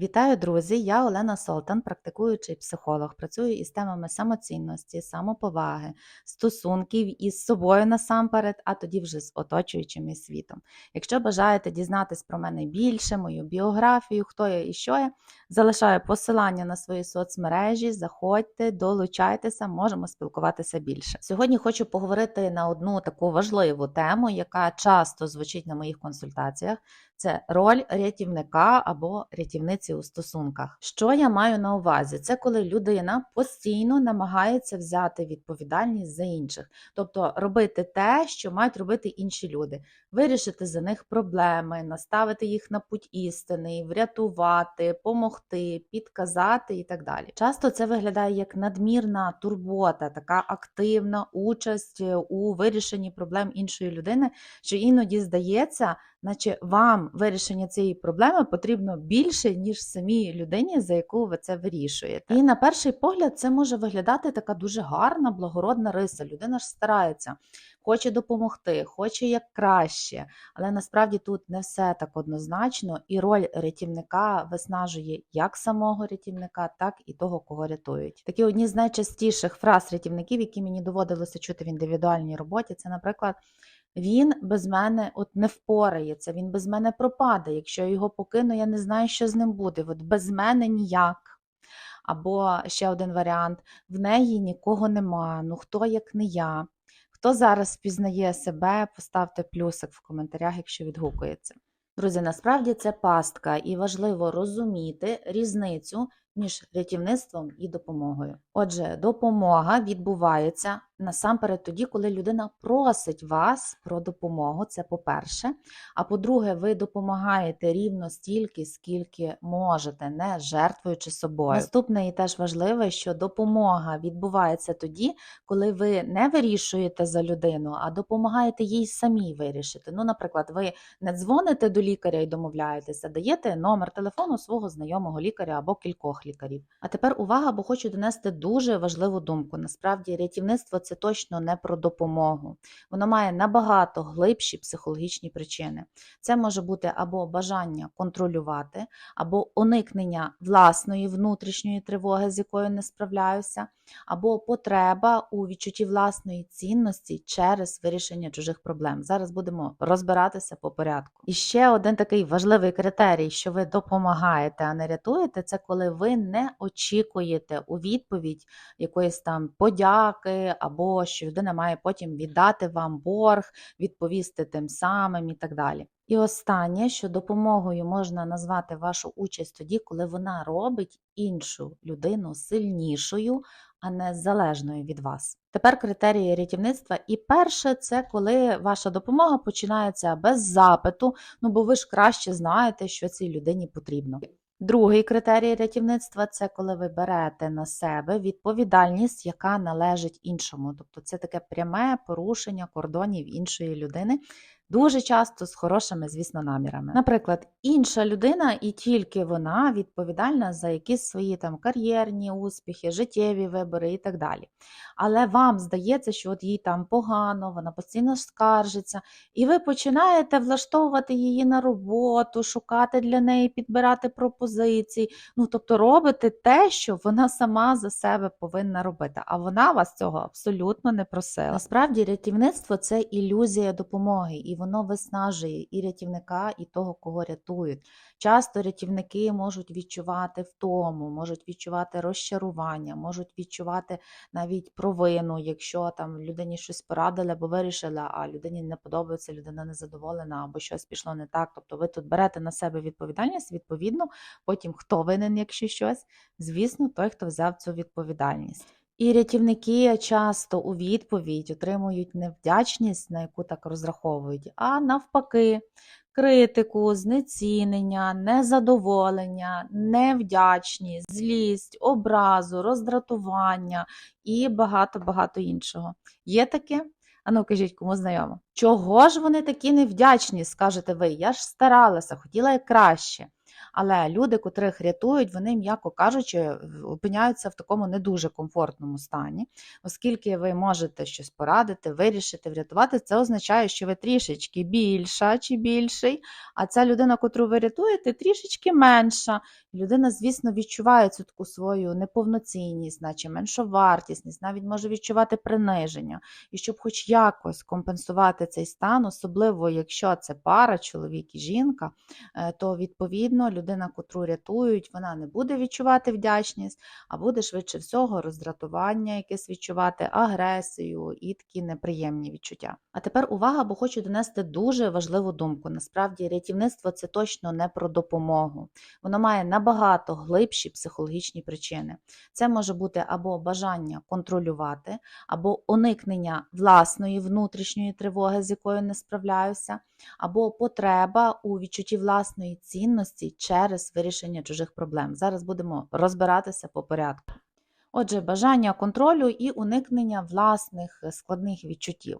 Вітаю, друзі! Я Олена Солтан, практикуючий психолог. Працюю із темами самоцінності, самоповаги, стосунків із собою насамперед, а тоді вже з оточуючим і світом. Якщо бажаєте дізнатись про мене більше, мою біографію, хто я і що я, залишаю посилання на свої соцмережі. Заходьте, долучайтеся, можемо спілкуватися більше. Сьогодні хочу поговорити на одну таку важливу тему, яка часто звучить на моїх консультаціях. Це роль рятівника або рятівниці у стосунках. Що я маю на увазі? Це коли людина постійно намагається взяти відповідальність за інших, тобто робити те, що мають робити інші люди, вирішити за них проблеми, наставити їх на путь істини, врятувати, помогти, підказати і так далі. Часто це виглядає як надмірна турбота, така активна участь у вирішенні проблем іншої людини, що іноді здається наче вам вирішення цієї проблеми потрібно більше, ніж самій людині, за яку ви це вирішуєте. І на перший погляд це може виглядати така дуже гарна, благородна риса. Людина ж старається, хоче допомогти, хоче як краще, але насправді тут не все так однозначно, і роль рятівника виснажує як самого рятівника, так і того, кого рятують. Такі одні з найчастіших фраз рятівників, які мені доводилося чути в індивідуальній роботі, це, наприклад. Він без мене от не впорається, він без мене пропаде. Якщо я його покину, я не знаю, що з ним буде. От без мене ніяк. Або ще один варіант: в неї нікого нема. Ну хто як не я? Хто зараз впізнає себе, поставте плюсик в коментарях, якщо відгукується. Друзі, насправді це пастка, і важливо розуміти різницю між рятівництвом і допомогою. Отже, допомога відбувається насамперед тоді, коли людина просить вас про допомогу. Це по-перше. А по-друге, ви допомагаєте рівно стільки, скільки можете, не жертвуючи собою. Наступне і теж важливе, що допомога відбувається тоді, коли ви не вирішуєте за людину, а допомагаєте їй самій вирішити. Ну, наприклад, ви не дзвоните до лікаря і домовляєтеся, даєте номер телефону свого знайомого лікаря або кількох лікарів. А тепер увага, бо хочу донести дуже важливу думку. Насправді, рятівництво точно не про допомогу. Воно має набагато глибші психологічні причини. Це може бути або бажання контролювати, або уникнення власної внутрішньої тривоги, з якою не справляюся, або потреба у відчутті власної цінності через вирішення чужих проблем. Зараз будемо розбиратися по порядку. І ще один такий важливий критерій, що ви допомагаєте, а не рятуєте, це коли ви не очікуєте у відповідь якоїсь там подяки, або що людина має потім віддати вам борг, відповісти тим самим і так далі. І останнє, що допомогою можна назвати вашу участь тоді, коли вона робить іншу людину сильнішою, а не залежною від вас. Тепер критерії рятівництва. І перше, це коли ваша допомога починається без запиту, ну бо ви ж краще знаєте, що цій людині потрібно. Другий критерій рятівництва це коли ви берете на себе відповідальність, яка належить іншому. Тобто це таке пряме порушення кордонів іншої людини. Дуже часто з хорошими, звісно, намірами. Наприклад, інша людина, і тільки вона відповідальна за якісь свої там кар'єрні успіхи, життєві вибори і так далі. Але вам здається, що от їй там погано, вона постійно скаржиться, і ви починаєте влаштовувати її на роботу, шукати для неї, підбирати пропозиції. Ну, тобто робите те, що вона сама за себе повинна робити, а вона вас цього абсолютно не просила. Насправді, рятівництво це ілюзія допомоги, і воно виснажує і рятівника, і того, кого рятують. Часто рятівники можуть відчувати втому, можуть відчувати розчарування, можуть відчувати навіть провину, якщо там людині щось порадили або вирішили, а людині не подобається, людина незадоволена або щось пішло не так. Тобто ви тут берете на себе відповідальність, відповідно, потім хто винен, якщо щось, звісно, той, хто взяв цю відповідальність. І рятівники часто у відповідь отримують не вдячність, на яку так розраховують, а навпаки, критику, знецінення, незадоволення, невдячність, злість, образу, роздратування і багато-багато іншого. Є таке? Ану, кажіть, кому знайомо. Чого ж вони такі невдячні, скажете ви? Я ж старалася, хотіла як краще. Але люди, котрих рятують, вони, м'яко кажучи, опиняються в такому не дуже комфортному стані, оскільки ви можете щось порадити, вирішити, врятувати. Це означає, що ви трішечки більша чи більший, а ця людина, котру ви рятуєте, трішечки менша. Людина, звісно, відчуває цю таку свою неповноцінність, наче меншовартісність, навіть може відчувати приниження. І щоб хоч якось компенсувати цей стан, особливо якщо це пара, чоловік і жінка, е, то відповідно котру рятують, вона не буде відчувати вдячність, а буде швидше всього роздратування, якесь відчувати, агресію і такі неприємні відчуття. А тепер увага, бо хочу донести дуже важливу думку. Насправді, рятівництво це точно не про допомогу. Воно має набагато глибші психологічні причини. Це може бути або бажання контролювати, або уникнення власної внутрішньої тривоги, з якою не справляюся, або потреба у відчутті власної цінності через вирішення чужих проблем. Зараз будемо розбиратися по порядку. Отже, бажання контролю і уникнення власних е, складних відчуттів.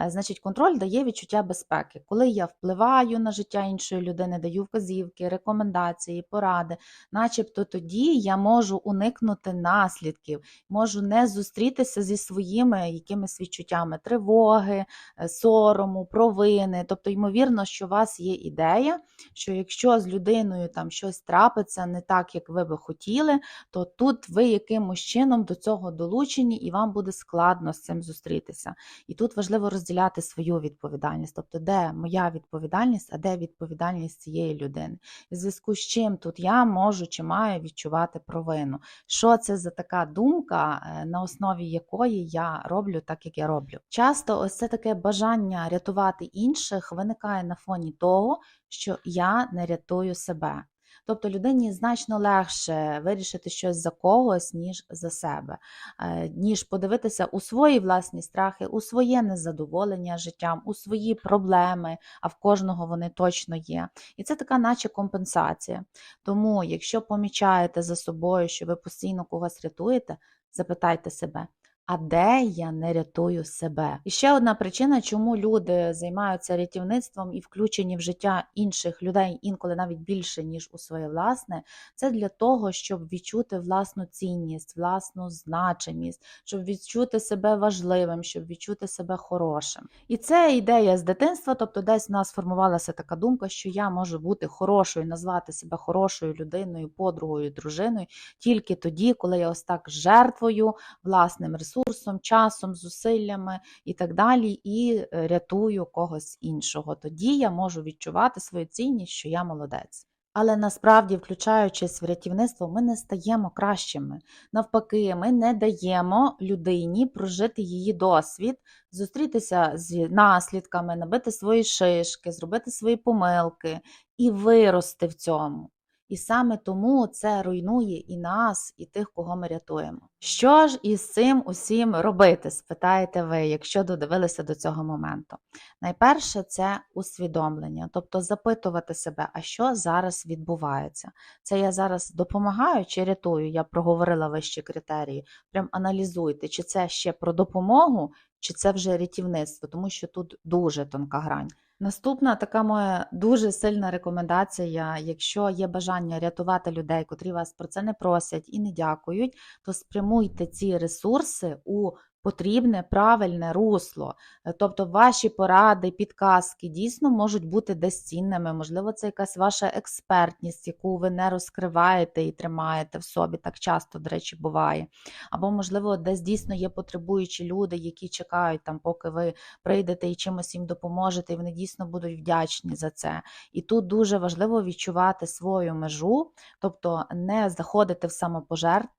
Е, Значить, контроль дає відчуття безпеки. Коли я впливаю на життя іншої людини, даю вказівки, рекомендації, поради, начебто тоді я можу уникнути наслідків, можу не зустрітися зі своїми якимись відчуттями тривоги, е, сорому, провини. Тобто, ймовірно, що у вас є ідея, що якщо з людиною там щось трапиться не так, як ви би хотіли, то тут ви якимось чином до цього долучені, і вам буде складно з цим зустрітися. І тут важливо розділяти свою відповідальність, тобто, де моя відповідальність, а де відповідальність цієї людини. В зв'язку з чим тут я можу чи маю відчувати провину. Що це за така думка, е, на основі якої я роблю так, як я роблю? Часто ось це таке бажання рятувати інших виникає на фоні того, що я не рятую себе. Тобто людині значно легше вирішити щось за когось, ніж за себе, е, ніж подивитися у свої власні страхи, у своє незадоволення життям, у свої проблеми, а в кожного вони точно є. І це така, наче компенсація. Тому, якщо помічаєте за собою, що ви постійно когось рятуєте, запитайте себе. А де я не рятую себе? І ще одна причина, чому люди займаються рятівництвом і включені в життя інших людей інколи навіть більше, ніж у своє власне, це для того, щоб відчути власну цінність, власну значимість, щоб відчути себе важливим, щоб відчути себе хорошим. І це ідея з дитинства, тобто десь в нас формувалася така думка, що я можу бути хорошою, назвати себе хорошою людиною, подругою, дружиною тільки тоді, коли я ось так жертвою власним ресурсом, часом, зусиллями і так далі, і е, рятую когось іншого. Тоді я можу відчувати свою цінність, що я молодець. Але насправді, включаючись в рятівництво, ми не стаємо кращими. Навпаки, ми не даємо людині прожити її досвід, зустрітися з наслідками, набити свої шишки, зробити свої помилки і вирости в цьому. І саме тому це руйнує і нас, і тих, кого ми рятуємо. Що ж із цим усім робити, спитаєте ви, якщо додивилися до цього моменту? Найперше це усвідомлення, тобто запитувати себе, а що зараз відбувається? Це я зараз допомагаю чи рятую? Я проговорила вищі критерії. Прям аналізуйте, чи це ще про допомогу, чи це вже рятівництво, тому що тут дуже тонка грань. Наступна така моя дуже сильна рекомендація: якщо є бажання рятувати людей, котрі вас про це не просять і не дякують, то спрямуйте ці ресурси у потрібне правильне русло. Е, Тобто ваші поради, підказки дійсно можуть бути десь цінними. Можливо, це якась ваша експертність, яку ви не розкриваєте і тримаєте в собі. Так часто, до речі, буває. Або, можливо, десь дійсно є потребуючі люди, які чекають там, поки ви прийдете і чимось їм допоможете, і вони дійсно будуть вдячні за це. І тут дуже важливо відчувати свою межу, тобто не заходити в самопожертву,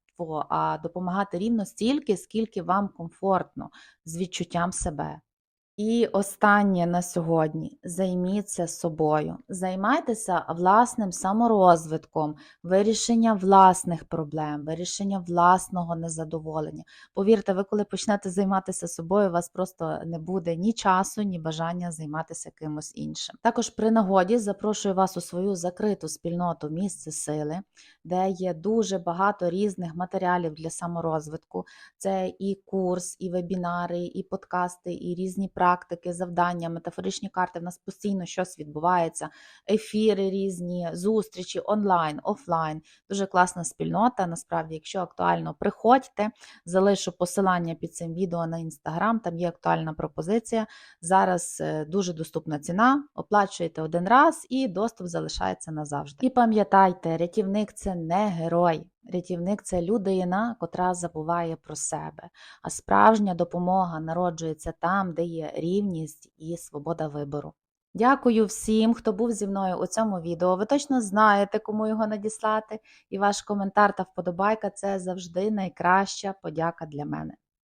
а допомагати рівно стільки, скільки вам комфортно з відчуттям себе. І останнє на сьогодні: займіться собою, займайтеся власним саморозвитком, вирішення власних проблем, вирішення власного незадоволення. Повірте, ви коли почнете займатися собою, у вас просто не буде ні часу, ні бажання займатися кимось іншим. Також при нагоді запрошую вас у свою закриту спільноту місце сили, де є дуже багато різних матеріалів для саморозвитку. Це і курс, і вебінари, і подкасти, і різні практики практики, завдання, метафоричні карти. В нас постійно щось відбувається, ефіри різні, зустрічі онлайн, офлайн. Дуже класна спільнота. Насправді, якщо актуально, приходьте. Залишу посилання під цим відео на інстаграм. Там є актуальна пропозиція. Зараз е, дуже доступна ціна. Оплачуєте один раз і доступ залишається назавжди. І пам'ятайте, рятівник це не герой. Рятівник це людина, котра забуває про себе. А справжня допомога народжується там, де є рівність і свобода вибору. Дякую всім, хто був зі мною у цьому відео. Ви точно знаєте, кому його надіслати, і ваш коментар та вподобайка це завжди найкраща подяка для мене.